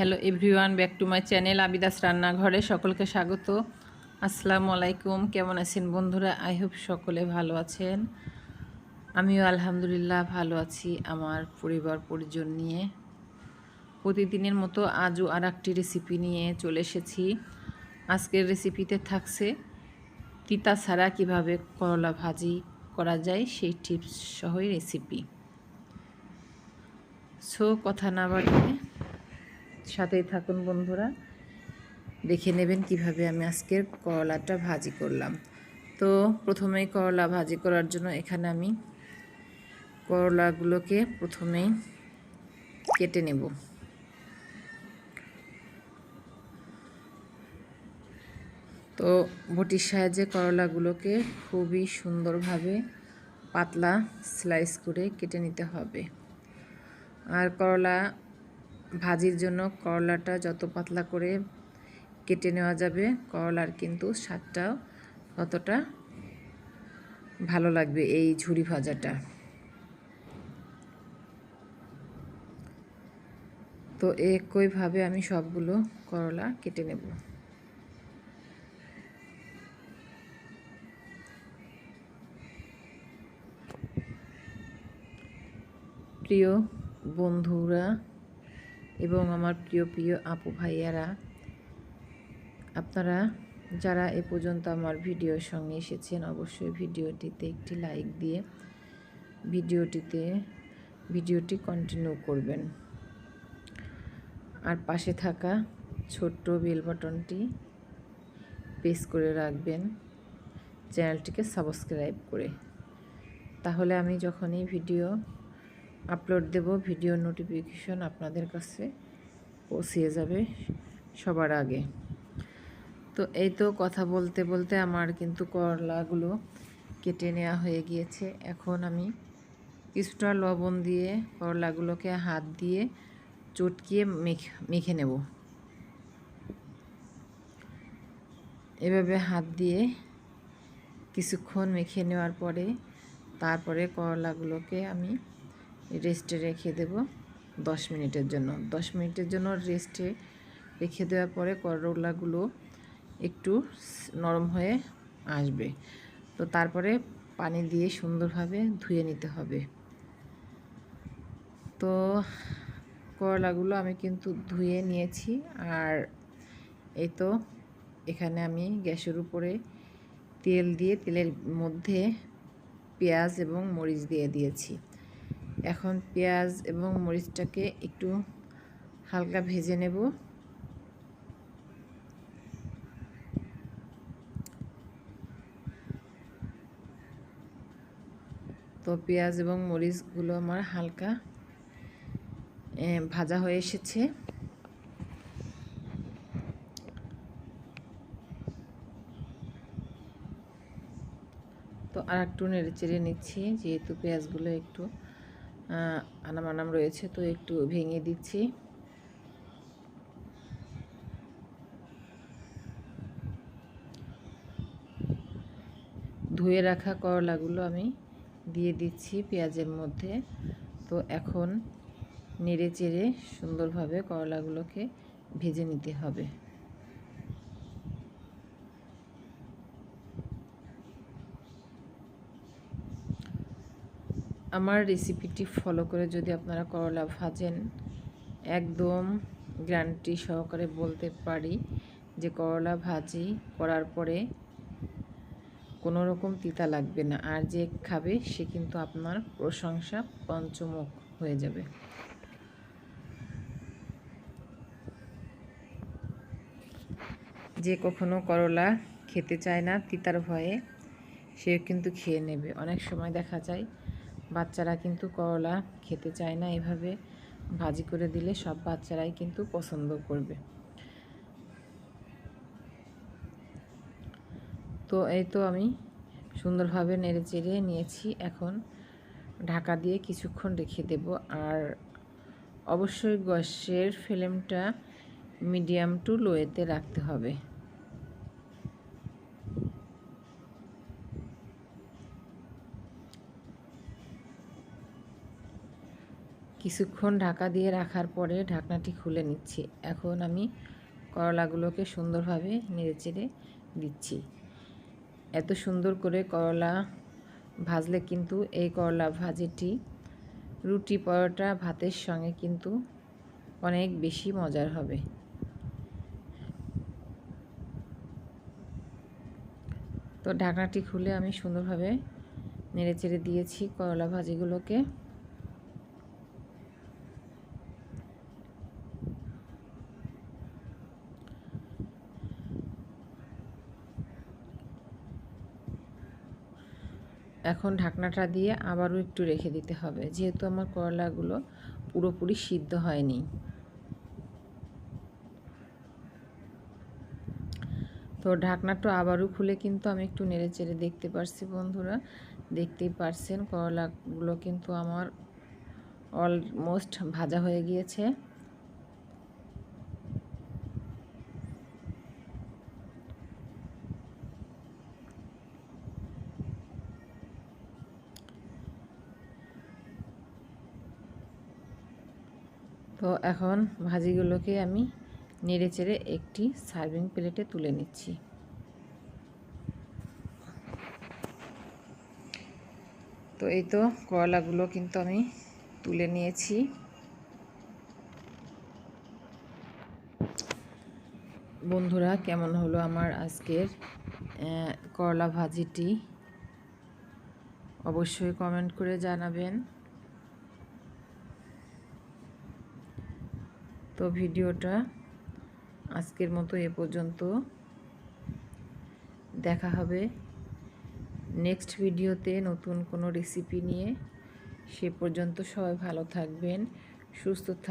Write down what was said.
Hello everyone back to my channel আবিদাস রান্নাঘরে সকলকে স্বাগত। আসসালামু আলাইকুম, কেমন আছেন বন্ধুরা? আই হোপ সকলে ভালো আছেন। আমিও আলহামদুলিল্লাহ ভালো আছি আমার পরিবার, পরিজন নিয়ে। প্রতিদিনের মতো আজও আর একটি রেসিপি নিয়ে চলে এসেছি। আজকের রেসিপিতে থাকছে তিতা ছাড়া কীভাবে করলা ভাজি করা যায়, সেই টিপস সহই রেসিপি সো কথা না বাড়িয়ে সাথেই থাকুন বন্ধুরা। দেখে নেবেন কীভাবে আমি আজকের করলাটা ভাজি করলাম। তো প্রথমেই করলা ভাজি করার জন্য এখানে আমি করলাগুলোকে প্রথমেই কেটে নেব। তো বটির সাহায্যে করলাগুলোকে খুবই সুন্দরভাবে পাতলা স্লাইস করে কেটে নিতে হবে। আর করলা ভাজির জন্য করলাটা যত পাতলা করে কেটে নেওয়া যাবে, করলার কিন্তু স্বাদটাও ততটা ভালো লাগবে এই ঝুরি ভাজাটা। তো একইভাবে আমি সবগুলো করলা কেটে নেব। প্রিয় বন্ধুরা এবং আমার প্রিয় প্রিয় আপু ভাইয়ারা, আপনারা যারা এ পর্যন্ত আমার ভিডিওর সঙ্গে এসেছেন, অবশ্যই ভিডিওটিতে একটি লাইক দিয়ে ভিডিওটিতে, ভিডিওটি কন্টিনিউ করবেন। আর পাশে থাকা ছোট্ট বেল বাটনটি প্রেস করে রাখবেন চ্যানেলটিকে সাবস্ক্রাইব করে। তাহলে আমি যখনই ভিডিও আপলোড দেব ভিডিও নোটিফিকেশন আপনাদের কাছে পৌঁছিয়ে যাবে সবার আগে। তো এই তো কথা বলতে বলতে আমার কিন্তু করলাগুলো কেটে নেওয়া হয়ে গিয়েছে। এখন আমি কিছুটা লবণ দিয়ে করলাগুলোকে হাত দিয়ে চটকিয়ে মেখে মেখে নেব। এভাবে হাত দিয়ে কিছুক্ষণ মেখে নেওয়ার পরে তারপরে করলাগুলোকে আমি রেস্টে রেখে দেব দশ মিনিটের জন্য। দশ মিনিটের জন্য রেস্টে রেখে দেওয়ার পরে করলাগুলো একটু নরম হয়ে আসবে। তো তারপরে পানি দিয়ে সুন্দরভাবে ধুয়ে নিতে হবে। তো করলাগুলো আমি কিন্তু ধুয়ে নিয়েছি আর এই তো এখানে আমি গ্যাসের উপরে তেল দিয়ে, তেলের মধ্যে পেঁয়াজ এবং মরিচ দিয়ে দিয়েছি। এখন পেঁয়াজ এবং মরিচটাকে একটু হালকা ভেজে নেব। তো পেঁয়াজ এবং মরিচগুলো আমার হালকা ভাজা হয়ে এসেছে। তো আর একটু নেড়ে চেড়ে নিচ্ছি, যেহেতু পেঁয়াজগুলো একটু আনাম আনাম রয়েছে, তো একটু ভেঙে দিচ্ছি। ধুয়ে রাখা করলাগুলো আমি দিয়ে দিচ্ছি পেঁয়াজের মধ্যে। তো এখন নেড়ে চেড়ে সুন্দরভাবে করলাগুলোকে ভেজে নিতে হবে। আমার রেসিপিটি ফলো করে যদি আপনারা করলা ভাজেন, একদম গ্যারান্টি সহকারে বলতে পারি যে করলা ভাজি করার পরে কোনো রকম তিতা লাগবে না। আর যে খাবে, সে কিন্তু আপনার প্রশংসা পঞ্চমুখ হয়ে যাবে। যে কখনো করলা খেতে চায় না, তিতার ভয়ে সে কিন্তু খেয়ে নেবে। অনেক সময় দেখা যায় বাচ্চারা কিন্তু করলা খেতে চায় না এভাবে। ভাজি করে দিলে সব বাচ্চারাই কিন্তু পছন্দ করবে। তো এই তো আমি সুন্দরভাবে নেড়ে চেড়ে নিয়েছি। এখন ঢাকা দিয়ে কিছুক্ষণ রেখে দেব। আর অবশ্যই গ্যাসের ফ্লেমটা মিডিয়াম টু লোয়েতে রাখতে হবে। কিছুক্ষণ ঢাকা দিয়ে রাখার পরে ঢাকনাটি খুলে নিচ্ছি। এখন আমি করলাগুলোকে সুন্দরভাবে নেড়ে নেড়েচেড়ে দিচ্ছি। এত সুন্দর করে করলা ভাজলে কিন্তু এই করলা ভাজিটি রুটি পরোটা ভাতের সঙ্গে কিন্তু অনেক বেশি মজার হবে। তো ঢাকনাটি খুলে আমি সুন্দরভাবে নেড়ে চেড়ে দিয়েছি করলা ভাজিগুলোকে। এখন ঢাকনাটা দিয়ে আবারও একটু রেখে দিতে হবে। যেহেতু আমার করলাগুলো পুরোপুরি সিদ্ধ হয়নি। তো ঢাকনাটা আবারও খুলে কিন্তু আমি একটু নেড়ে চেড়ে দেখতে পারছি বন্ধুরা। দেখতেই পারছেন করলাগুলো কিন্তু আমার অলমোস্ট ভাজা হয়ে গিয়েছে। তো এখন ভাজিগুলোকে আমি নেড়ে চেড়ে একটি সার্ভিং প্লেটে তুলে নিচ্ছি। তো এই তো করলাগুলো কিন্তু আমি তুলে নিয়েছি। বন্ধুরা, কেমন হলো আমার আজকের করলা ভাজিটি? অবশ্যই কমেন্ট করে জানাবেন। তো ভিডিওটা আজকের মতো এ পর্যন্ত। দেখা হবে নেক্সট ভিডিওতে নতুন কোনো রেসিপি নিয়ে। সে পর্যন্ত সবাই ভালো থাকবেন, সুস্থ থাক